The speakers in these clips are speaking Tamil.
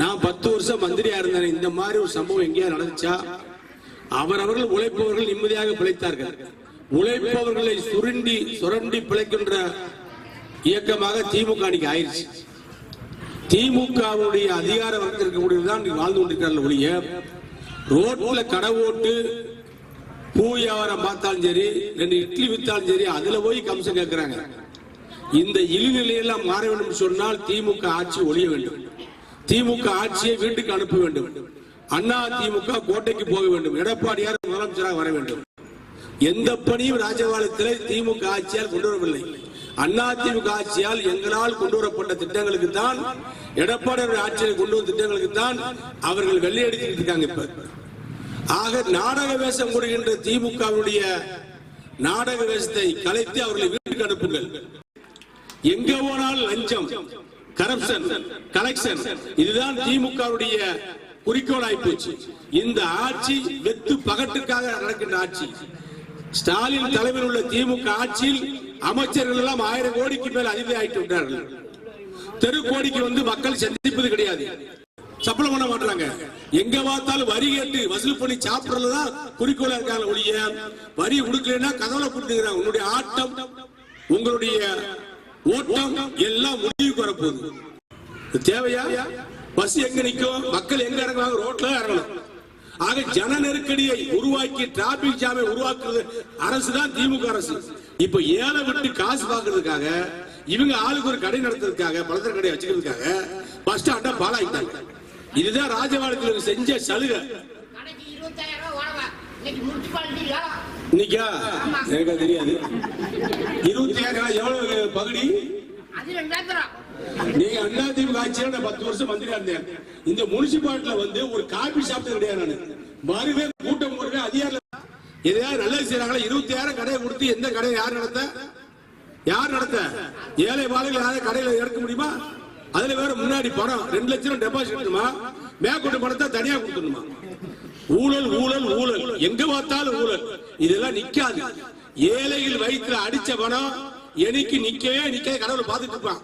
நான் பத்து வருஷம் மந்திரியா இருந்தேன் இந்த மாதிரி ஒரு சம்பவம் எங்கேயா நடந்துச்சா? அவரவர்கள் உழைப்பவர்கள் நிம்மதியாக பிழைத்தார்கள். உழைப்பவர்களை சுருண்டி சுரண்டி பிழைக்கின்ற இயக்கமாக திமுக அன்னைக்கு ஆயிடுச்சு திமுகவுடைய அதிகார வர்க்கத்தில் இருக்கக்கூடியதுதான் வாழ்ந்து கொண்டிருக்கிறார்கள் ஒழிய ரோட்ல கடை ஓட்டு பூ வியாபாரம் பார்த்தாலும் சரி ரெண்டு இட்லி வித்தாலும் சரி அதுல போய் கம்சம் கேட்கிறாங்க இந்த இழிநிலையெல்லாம் மாற வேண்டும் சொன்னால் திமுக ஆட்சி ஒழிய வேண்டும். திமுக ஆட்சியை வீட்டுக்கு அனுப்ப வேண்டும். அண்ணா திமுக கோட்டைக்கு போக வேண்டும். எடப்பாடியார் முதலமைச்சராக வர வேண்டும். எந்த பணியும் ராஜபாளையத்தில் திமுக ஆட்சியால் கொண்டு வரவில்லை அண்ணா திமுக ஆட்சியால் எங்களால் கொண்டு வரப்பட்ட திட்டங்களுக்கு தான் எடப்பாடியார் ஆட்சியில் கொண்டு வந்த திட்டங்களுக்கு தான் அவர்கள் வெள்ளையடிச்சுட்டு இருக்காங்க இப்ப. ஆக நாடக வேஷம் கொடுக்கின்ற திமுகவுடைய நாடக வேஷத்தை கலைத்து அவர்களை வீட்டுக்கு அனுப்புங்கள். எங்க போனாலும் லஞ்சம். கரப்ஷன் கலெக்ஷன் இதுதான் திமுகவுடைய குறிக்கோளாய் போச்சு. இந்த ஆட்சி வெத்து பகட்டுக்காக நடக்கின்ற ஆட்சி. ஸ்டாலின் தலைமையில் உள்ள திமுக ஆட்சியில் அமைச்சர்கள் எல்லாம் ஆயிரம் கோடிக்கு மேல் அதிபதி ஆயிட்டு விட்டார்கள் தெரு கோடிக்கு வந்து மக்கள் சந்திப்பது கிடையாது. சப்பளம் பண்ண மாட்டாங்க எங்க பார்த்தாலும் வரி கேட்டு வசூல் பண்ணி சாப்பிடுறதுதான் குறிக்கோளா இருக்காங்க ஒழிய வரி கொடுக்கலன்னா கதவுல கொடுத்துக்கிறாங்க உன்னுடைய ஆட்டம் உங்களுடைய ஓட்டம் எல்லாம் முடிவுக்கு வரப்போகுது இது தேவையா? பஸ் எங்க நிக்கும்? மக்கள் எங்க இறங்குவாங்க ரோட்ல தான் இறங்கணும். ஆக ஜன நெருக்கடியை உருவாக்கி டிராபிக் ஜாமை உருவாக்குறது அரசு தான் திமுக அரசு. இப்ப ஏழை விட்டு காசு பாக்குறதுக்காக இவங்க ஆளுக்கு ஒரு கடை நடத்துறதுக்காக பலதர கடையை வச்சுக்கிறதுக்காக பஸ் ஸ்டாண்டா பாலாயிட்டாங்க இதுதான் ராஜபாளையத்தில் செஞ்ச சலுகை. இன்னைக்கு எனக்கு தெரியாது. இருபத்தி ஆயிரம் எவ்வளவு ரெண்டாயிரம் நீங்க அண்ணா திமுக ஆட்சியில நான் பத்து வருஷம் மந்திரியா இருந்தேன். இந்த முனிசிபாலிட்டில வந்து ஒரு காபி சாப்பிட்டது கிடையாது நானு. மறுவே கூட்டம் போடுவே அதிகாரில. எதையாவது நல்லது செய்யறாங்களா இருபத்தி ஆயிரம் கடையை கொடுத்து எந்த கடையை யார் நடத்த? யார் நடத்த? ஏழை வாழைகள் யாரும் கடையில எடுக்க முடியுமா? அதுல வேற முன்னாடி பணம். ரெண்டு லட்சம் டெபாசிட் பண்ணுமா மேற்கொண்டு பணத்தை தனியா கொடுத்துடணுமா? ஊழல் ஊழல் ஊழல். எங்க பார்த்தாலும் ஊழல். இதெல்லாம் நிக்காது. ஏழைகள் வயிற்றுல அடிச்ச பணம் எனக்கு நிக்கவே நிக்க கடவுள் பார்த்துட்டு இருப்பான்.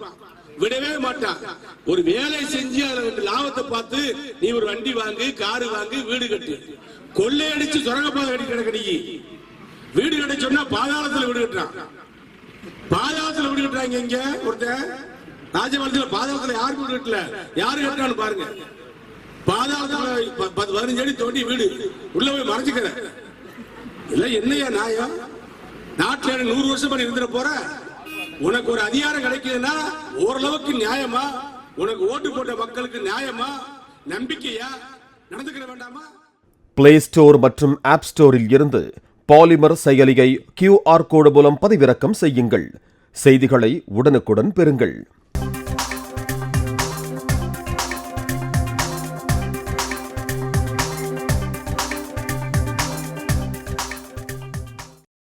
விடவே மாட்டான். ஒரு வேலை செஞ்சு அதுல ரெண்டு லாபத்தை பார்த்து நீ ஒரு வண்டி வாங்கு காரு வாங்கு வீடு கட்டு. கொள்ளையடிச்சு சுரங்கப்பாதை கட்டி கிடக்கடி வீடு கட்ட சொன்னா பாதாளத்துல வீடு கட்டுறான். பாதாளத்துல வீடு கட்டுறாங்க இங்க ஒருத்தன். ராஜபாளையத்துல பாதாளத்துல யாரு வீடு கட்டல? யாரு கட்டுறான்னு பாருங்க. பாதாளத்துல பதினஞ்சு அடி தோண்டி வீடு. உள்ள போய் மறைச்சுக்கிறேன். இல்ல என்னையா நியாயம் நாட்டுல நூறு வருஷம் பண்ணி இருந்துட போறேன் உனக்கு ஒரு அதிகாரம் கிடைக்குதுன்னா ஓரளவுக்கு நியாயமா? உனக்கு ஓட்டு போட்ட மக்களுக்கு நியாயமா? நம்பிக்கையா? நடந்துக்கிற வேண்டாமா? பிளே ஸ்டோர் மற்றும் ஆப் ஸ்டோரில் இருந்து பாலிமர் செயலியை கியூஆர் கோடு மூலம் பதிவிறக்கம் செய்யுங்கள். செய்திகளை உடனுக்குடன் பெறுங்கள்.